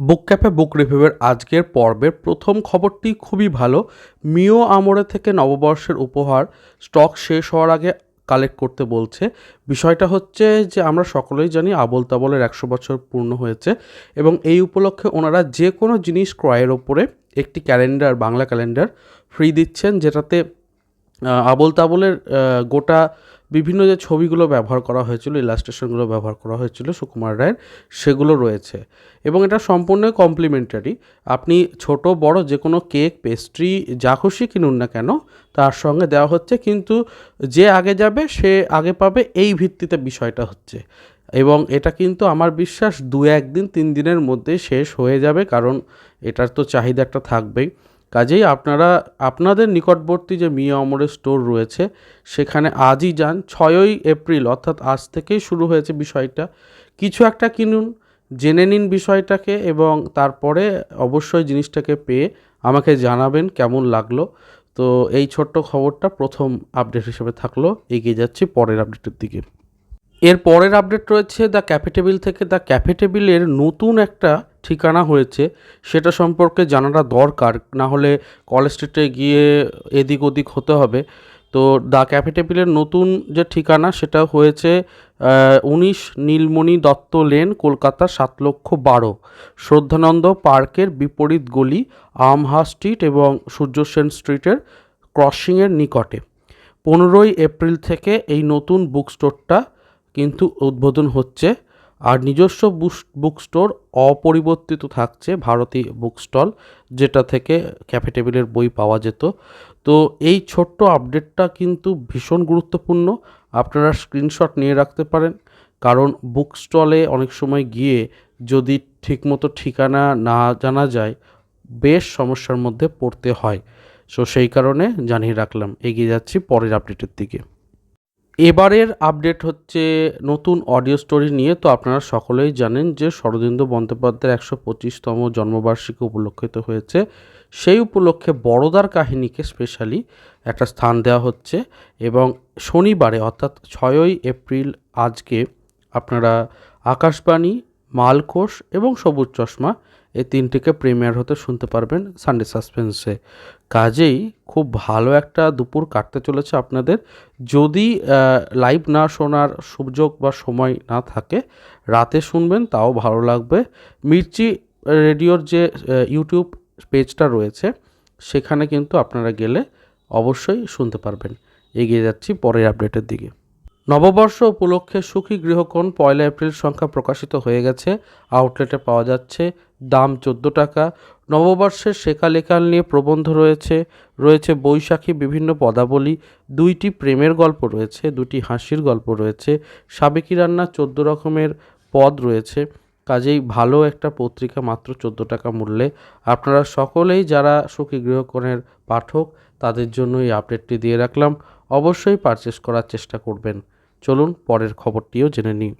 বুক cafe বুক রিভিউয়ের আজকের পর্বের প্রথম খবরটি খুবই ভালো। মিও আমরে থেকে নববর্ষের উপহার স্টক শেষ হওয়ার আগে কালেক্ট করতে বলছে। বিষয়টা হচ্ছে যে আমরা সকলেই জানি আবল তাবলের একশো বছর পূর্ণ হয়েছে এবং এই উপলক্ষে ওনারা যে কোনো জিনিস ক্রয়ের ওপরে একটি ক্যালেন্ডার বাংলা ক্যালেন্ডার ফ্রি দিচ্ছেন যেটাতে আবল তাবলের গোটা বিভিন্ন যে ছবিগুলো ব্যবহার করা হয়েছিল ইলাস্ট্রেশনগুলো ব্যবহার করা হয়েছিল সুকুমার রায়ের, সেগুলো রয়েছে। এবং এটা সম্পূর্ণ কমপ্লিমেন্টারি আপনি ছোট, বড় যে কোনো কেক পেস্ট্রি যা খুশি কিনুন না কেন, তার সঙ্গে দেওয়া হচ্ছে কিন্তু যে আগে যাবে, সে আগে পাবে এই ভিত্তিতে বিষয়টা হচ্ছে। এবং এটা কিন্তু আমার বিশ্বাস দু একদিন তিন দিনের মধ্যে শেষ হয়ে যাবে, কারণ এটার তো চাহিদা একটা থাকবেই। কাজেই আপনারা, আপনাদের নিকটবর্তী যে মিয়া অমরের স্টোর রয়েছে, সেখানে আজই যান। ছয়ই এপ্রিল, অর্থাৎ আজ থেকেই শুরু হয়েছে বিষয়টা। কিছু একটা কিনুন, জেনে নিন বিষয়টাকে এবং তারপরে অবশ্যই জিনিসটাকে পেয়ে আমাকে জানাবেন কেমন লাগল। তো এই ছোট্ট খবরটা প্রথম আপডেট হিসেবে থাকল। এগিয়ে যাচ্ছি পরের আপডেটের দিকে। এর পরের আপডেট রয়েছে দ্য ক্যাফে টেবিল থেকে দ্য ক্যাফে টেবিলের নতুন একটা ঠিকানা হয়েছে, সেটা সম্পর্কে জানাটা দরকার, না হলে কলেজ স্ট্রিটে গিয়ে এদিক ওদিক হতে হবে। তো দ্য ক্যাফে টেবিলের নতুন যে ঠিকানা, সেটা হয়েছে উনিশ নীলমণি দত্ত লেন, কলকাতা সাত লক্ষ বারো। শ্রদ্ধানন্দ পার্কের বিপরীত গলি, আমহা স্ট্রিট এবং সূর্য সেন স্ট্রিটের ক্রসিংয়ের নিকটে। পনেরোই এপ্রিল থেকে এই নতুন বুক স্টোরটা কিন্তু উদ্বোধন হচ্ছে আর নিজস্ব বুক স্টোর অপরিবর্তিত থাকছে ভারতী বুক স্টল যেটা থেকে ক্যাফে টেবিলের বই পাওয়া যেত। তো এই ছোট্ট আপডেটটা কিন্তু ভীষণ গুরুত্বপূর্ণ। আপনারা স্ক্রিনশট নিয়ে রাখতে পারেন। কারণ বুক স্টলে অনেক সময় গিয়ে যদি ঠিকমতো ঠিকানা না জানা যায়, বেশ সমস্যার মধ্যে পড়তে হয়। সো সেই কারণে জানিয়ে রাখলাম। এগিয়ে যাচ্ছি পরের আপডেটের দিকে। এবারের আপডেট হচ্ছে নতুন অডিও স্টোরি নিয়ে, তো আপনারা সকলেই জানেন যে শরদিন্দু বন্দ্যোপাধ্যায়ের একশো পঁচিশতম জন্মবার্ষিকী উপলক্ষিত হয়েছে। সেই উপলক্ষে বড়দার কাহিনীকে স্পেশালি একটা স্থান দেওয়া হচ্ছে এবং শনিবারে, অর্থাৎ ছয়ই এপ্রিল আজকে আপনারা আকাশবাণী, মালকোষ এবং সবুজ চশমা এই তিনটিকে প্রিমিয়ার হতে শুনতে পারবেন সানডে সাসপেন্সে। কাজেই খুব ভালো একটা দুপুর কাটতে চলেছে আপনাদের। যদি লাইভ না শোনার সুযোগ বা সময় না থাকে, রাতে শুনবেন, তাও ভালো লাগবে। মির্চি রেডিওর যে ইউটিউব পেজটা রয়েছে, সেখানে কিন্তু আপনারা গেলে অবশ্যই শুনতে পারবেন। এগিয়ে যাচ্ছি পরের আপডেটের দিকে। নববর্ষ উপলক্ষে সুখী গৃহকোণ পয়লা এপ্রিল সংখ্যা প্রকাশিত হয়ে গেছে। আউটলেটে পাওয়া যাচ্ছে দাম চোদ্দ টাকা। নববর্ষের শেখালেখাল নিয়ে প্রবন্ধ রয়েছে রয়েছে বৈশাখী বিভিন্ন পদাবলী, দুইটি প্রেমের গল্প রয়েছে, দুটি হাসির গল্প রয়েছে, সাবেকি রান্না চোদ্দ রকমের পদ রয়েছে, কাজেই ভালো একটা পত্রিকা মাত্র চোদ্দ টাকা মূল্যে। আপনারা সকলেই যারা সুখী গৃহকোণের পাঠক, তাদের জন্য এই আপডেটটি দিয়ে রাখলাম। অবশ্যই পারচেস করার চেষ্টা করবেন। চলুন পরের খবরটিও জেনে নিই।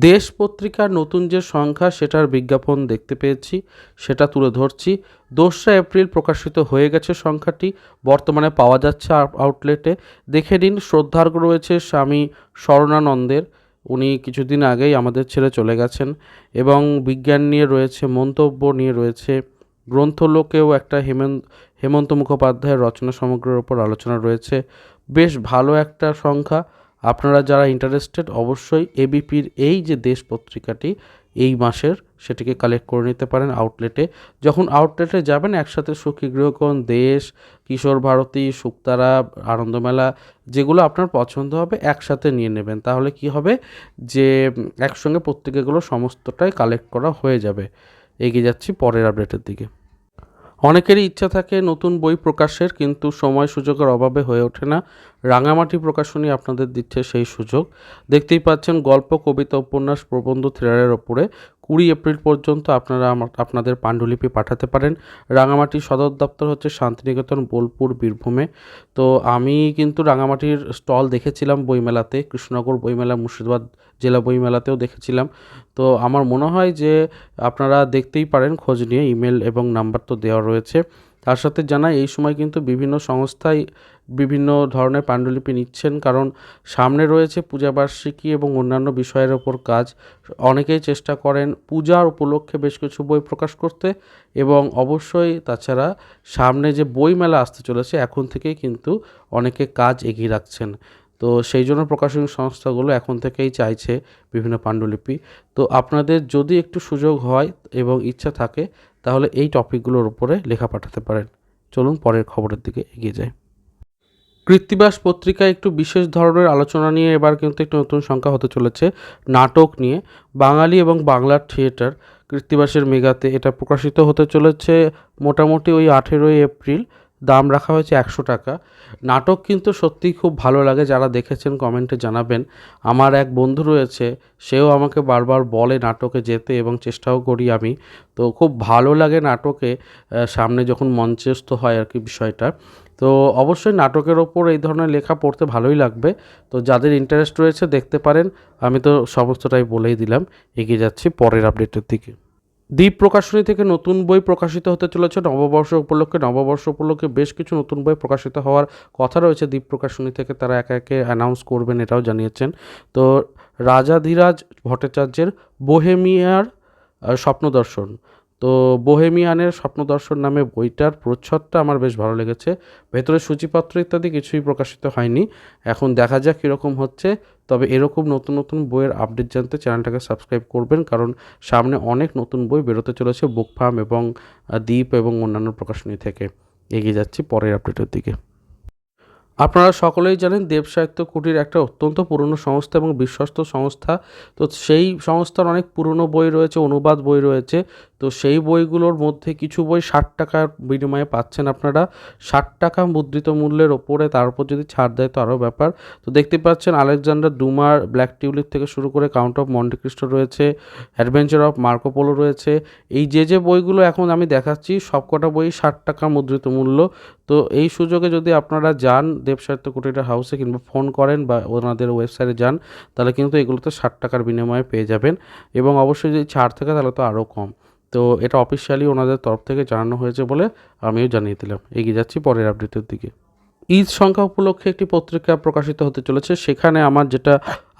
দেশ পত্রিকার নতুন যে সংখ্যা, সেটার বিজ্ঞাপন দেখতে পেয়েছি, সেটা তুলে ধরছি। দোসরা এপ্রিল প্রকাশিত হয়ে গেছে সংখ্যাটি, বর্তমানে পাওয়া যাচ্ছে আউটলেটে দেখে নিন, শ্রদ্ধার্ঘ রয়েছে স্বামী স্মরণানন্দের উনি কিছুদিন আগেই আমাদের ছেড়ে চলে গেছেন এবং বিজ্ঞান নিয়ে রয়েছে, মন্তব্য নিয়ে রয়েছে। গ্রন্থলোকেও একটা হেমন্ত হেমন্ত মুখোপাধ্যায়ের রচনা সমগ্রের ওপর আলোচনা রয়েছে। বেশ ভালো একটা সংখ্যা। আপনারা যারা ইন্টারেস্টেড অবশ্যই এবিপির এই যে দেশ পত্রিকাটি এই মাসের সেটিকে কালেক্ট করে নিতে পারেন আউটলেটে যখন আউটলেটে যাবেন, একসাথে সুখী গৃহকোণ, দেশ, কিশোর ভারতী শুক্তারা আনন্দমেলা, যেগুলো আপনার পছন্দ হবে, একসাথে নিয়ে নেবেন। তাহলে কি হবে যে, একসঙ্গে পত্রিকাগুলো সমস্তটাই কালেক্ট করা হয়ে যাবে। এগিয়ে যাচ্ছি পরের আপডেটের দিকে। অনেকেরই ইচ্ছা থাকে নতুন বই প্রকাশের, কিন্তু সময় সুযোগের অভাবে হয়ে ওঠে না। রাঙামাটি প্রকাশনী আপনাদের দিচ্ছে সেই সুযোগ। দেখতেই পাচ্ছেন, গল্প, কবিতা, উপন্যাস, প্রবন্ধ, থ্রিলারের ওপরে কুড়ি এপ্রিল পর্যন্ত আপনারা আপনাদের পাণ্ডুলিপি পাঠাতে পারেন। রাঙামাটি সদর দপ্তর হচ্ছে শান্তিনিকেতন, বোলপুর, বীরভূমে। তো আমি কিন্তু রাঙামাটির স্টল দেখেছিলাম বইমেলাতে, কৃষ্ণনগর বইমেলা, মুর্শিদাবাদ জেলা বইমেলাতেও দেখেছিলাম। তো আমার মনে হয় যে আপনারা দেখতেই পারেন, খোঁজ নিয়ে ইমেল এবং নাম্বার তো দেওয়া রয়েছে। তার সাথে জানাই, এই সময় কিন্তু বিভিন্ন সংস্থায় বিভিন্ন ধরনের পাণ্ডুলিপি নিচ্ছেন, কারণ সামনে রয়েছে পূজাবার্ষিকী এবং অন্যান্য বিষয়ের ওপর কাজ। অনেকেই চেষ্টা করেন পূজার উপলক্ষে বেশ কিছু বই প্রকাশ করতে এবং অবশ্যই তাছাড়া সামনে যে বই মেলা আসতে চলেছে, এখন থেকেই কিন্তু অনেকে কাজ এগিয়ে রাখছেন। তো সেই জন্য প্রকাশনী সংস্থাগুলো এখন থেকেই চাইছে বিভিন্ন পাণ্ডুলিপি। তো আপনাদের যদি একটু সুযোগ হয় এবং ইচ্ছা থাকে, তাহলে এই টপিকগুলোর উপরে লেখা পাঠাতে পারেন। চলুন পরের খবরের দিকে এগিয়ে যাই। কৃত্তিবাস পত্রিকায় একটু বিশেষ ধরনের আলোচনা নিয়ে এবার কিন্তু একটি নতুন সংখ্যা হতে চলেছে, নাটক নিয়ে। বাঙালি এবং বাংলার থিয়েটার কৃত্তিবাসের মেগাতে এটা প্রকাশিত হতে চলেছে মোটামুটি ওই আঠেরোই এপ্রিল। দাম রাখা হয়েছে একশো টাকা। নাটক কিন্তু সত্যিই খুব ভালো লাগে, যারা দেখেছেন কমেন্টে জানাবেন। আমার এক বন্ধু রয়েছে, সেও আমাকে বারবার বলে নাটকে যেতে এবং চেষ্টাও করি আমি। তো খুব ভালো লাগে নাটকে সামনে যখন মঞ্চস্থ হয় আর কি বিষয়টা। তো অবশ্যই নাটকের ওপর এই ধরনের লেখা পড়তে ভালোই লাগবে। তো যাদের ইন্টারেস্ট রয়েছে দেখতে পারেন, আমি তো সমস্তটাই বলেই দিলাম। এগিয়ে যাচ্ছি পরের আপডেটের দিকে। দ্বীপ প্রকাশনী থেকে নতুন বই প্রকাশিত হতে চলেছে। নববর্ষ উপলক্ষে নববর্ষ উপলক্ষে বেশ কিছু নতুন বই প্রকাশিত হওয়ার কথা রয়েছে। দ্বীপ প্রকাশনী থেকে তারা একে একে অ্যানাউন্স করবেন, এটাও জানিয়েছেন। তো রাজাধিরাজ ভট্টাচার্যের বোহেমিয়ার স্বপ্নদর্শন। তো বোহেমিয়ানের স্বপ্নদর্শন নামে বইটার প্রচ্ছদটা আমার বেশ ভালো লেগেছে। ভেতরে সূচিপত্র ইত্যাদি কিছুই প্রকাশিত হয়নি। এখন দেখা যাক কীরকম হচ্ছে। তবে এরকম নতুন নতুন বইয়ের আপডেট জানতে চ্যানেলটাকে সাবস্ক্রাইব করবেন, কারণ সামনে অনেক নতুন বই বেরোতে চলেছে বুক ফার্ম এবং দ্বীপ এবং অন্যান্য প্রকাশনী থেকে। এগিয়ে যাচ্ছি পরের আপডেটের দিকে। আপনারা সকলেই জানেন দেব সাহিত্য কুটির একটা অত্যন্ত পুরনো সংস্থা এবং বিশ্বস্ত সংস্থা। তো সেই সংস্থার অনেক পুরনো বই রয়েছে, অনুবাদ বই রয়েছে। তো সেই বইগুলোর মধ্যে কিছু বই ষাট টাকার বিনিময়ে পাচ্ছেন আপনারা। ষাট টাকা মুদ্রিত মূল্যের ওপরে তার উপর যদি ছাড় দেয় তো আরও ব্যাপার। তো দেখতে পাচ্ছেন আলেকজান্ডার ডুমার ব্ল্যাক টিউলিপ থেকে শুরু করে কাউন্ট অফ মন্টিক্রিস্টো রয়েছে, অ্যাডভেঞ্চার অফ মার্কোপোলো রয়েছে। এই যে যে বইগুলো এখন আমি দেখাচ্ছি সবকটা বই ষাট টাকা মুদ্রিত মূল্য। তো এই সুযোগে যদি আপনারা যান দেব সাহিত্য কুটিরের হাউসে কিংবা ফোন করেন বা ওনাদের ওয়েবসাইটে যান, তাহলে কিন্তু এগুলোতে ষাট টাকার বিনিময়ে পেয়ে যাবেন এবং অবশ্যই যদি ছাড় থাকে তাহলে তো আরও কম। তো এটা অফিসিয়ালি ওনাদের তরফ থেকে জানানো হয়েছে বলে আমিও জানিয়ে দিলাম। এগিয়ে যাচ্ছি পরের আপডেটের দিকে। ঈদ সংখ্যা উপলক্ষে একটি পত্রিকা প্রকাশিত হতে চলেছে। সেখানে আমার যেটা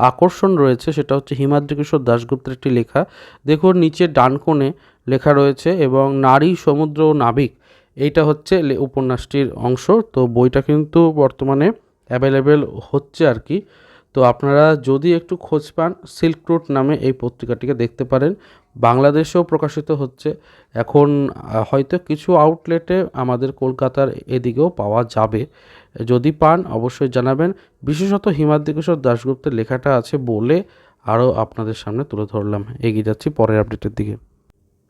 আকর্ষণ রয়েছে সেটা হচ্ছে হিমাদ্রি কিশোর দাশগুপ্তের একটি লেখা। দেখুন নিচে ডান কোণে লেখা রয়েছে এবং নারী, সমুদ্র ও নাবিক এইটা হচ্ছে উপন্যাসটির অংশ। তো বইটা কিন্তু বর্তমানে অ্যাভেলেবেল হচ্ছে আর কি। তো আপনারা যদি একটু খোঁজ পান সিল্ক রুট নামে এই পত্রিকাটিকে দেখতে পারেন। বাংলাদেশেও প্রকাশিত হচ্ছে। এখন হয়তো কিছু আউটলেটে আমাদের কলকাতার এদিকেও পাওয়া যাবে। যদি পান, অবশ্যই জানাবেন। বিশেষত হিমাদ্রি কিশোর দাশগুপ্তের লেখাটা আছে বলে আরও আপনাদের সামনে তুলে ধরলাম। এগিয়ে যাচ্ছি পরের আপডেটের দিকে।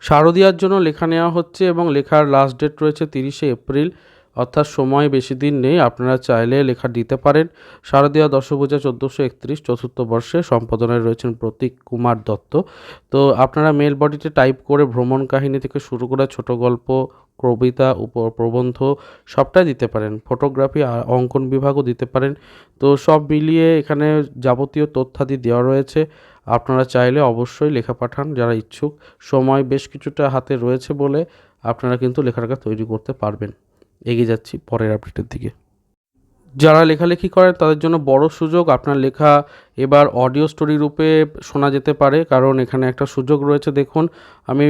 শারদীয়ার জন্য লেখা নেওয়া হচ্ছে এবং লেখার লাস্ট ডেট রয়েছে তিরিশে এপ্রিল। অর্থাৎ সময় বেশি দিন নেই, আপনারা চাইলে লেখা দিতে পারেন। শারদীয়া দশভূজা চোদ্দোশো একত্রিশ, চতুর্থ বর্ষে সম্পাদনায় রয়েছেন প্রতীক কুমার দত্ত। তো আপনারা মেল বডিতে টাইপ করে ভ্রমণ কাহিনী থেকে শুরু করে ছোট গল্প, কবিতা, উপ, প্রবন্ধ সবটাই দিতে পারেন। ফটোগ্রাফি অঙ্কন বিভাগও দিতে পারেন। তো সব মিলিয়ে এখানে যাবতীয় তথ্যাদি দেওয়া রয়েছে। আপনারা চাইলে অবশ্যই লেখা পাঠান যারা ইচ্ছুক। সময় বেশ কিছুটা হাতে রয়েছে বলে আপনারা কিন্তু লেখাটাকে তৈরি করতে পারবেন। এগিয়ে যাচ্ছি পরের আপডেটের দিকে। যারা লেখালেখি করেন তাদের জন্য বড় সুযোগ আপনার লেখা এবার অডিও স্টোরি রূপে শোনা যেতে পারে। কারণ এখানে একটা সুযোগ রয়েছে, দেখুন। আমি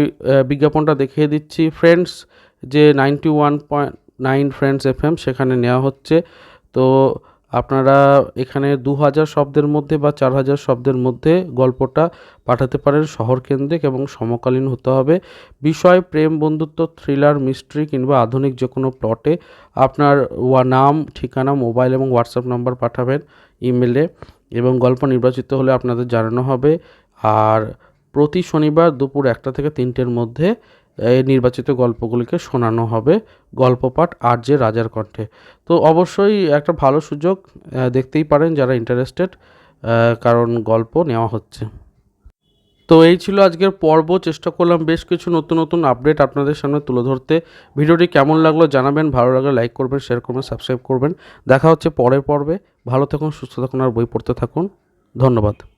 বিজ্ঞাপনটা দেখিয়ে দিচ্ছি। ফ্রেন্ডস, যে ninety one point nine friends FM সেখানে নেওয়া হচ্ছে। তো আপনারা এখানে দু হাজার শব্দের মধ্যে বা চার হাজার শব্দের মধ্যে গল্পটা পাঠাতে পারেন শহর কেন্দ্রিক এবং সমকালীন হতে হবে। বিষয়, প্রেম, বন্ধুত্ব থ্রিলার মিস্ট্রি কিংবা আধুনিক যে কোনো প্লটে আপনার নাম, ঠিকানা মোবাইল এবং হোয়াটসঅ্যাপ নাম্বার পাঠাবেন ইমেলে এবং গল্প নির্বাচিত হলে আপনাদের জানানো হবে। আর প্রতি শনিবার দুপুর একটা থেকে তিনটের মধ্যে নির্বাচিত গল্পগুলিকে শোনানো হবে গল্পপাঠ আর যে রাজার কণ্ঠে। তো অবশ্যই একটা ভালো সুযোগ দেখতেই পারেন যারা ইন্টারেস্টেড কারণ গল্প নেওয়া হচ্ছে। তো এই ছিল আজকের পর্ব, চেষ্টা করলাম বেশ কিছু নতুন নতুন আপডেট আপনাদের সামনে তুলে ধরতে। ভিডিওটি কেমন লাগল জানাবেন, ভালো লাগলে লাইক করবেন শেয়ার করবেন সাবস্ক্রাইব করবেন। দেখা হচ্ছে পরের পর্বে। ভালো থাকুন, সুস্থ থাকুন, আর বই পড়তে থাকুন। ধন্যবাদ।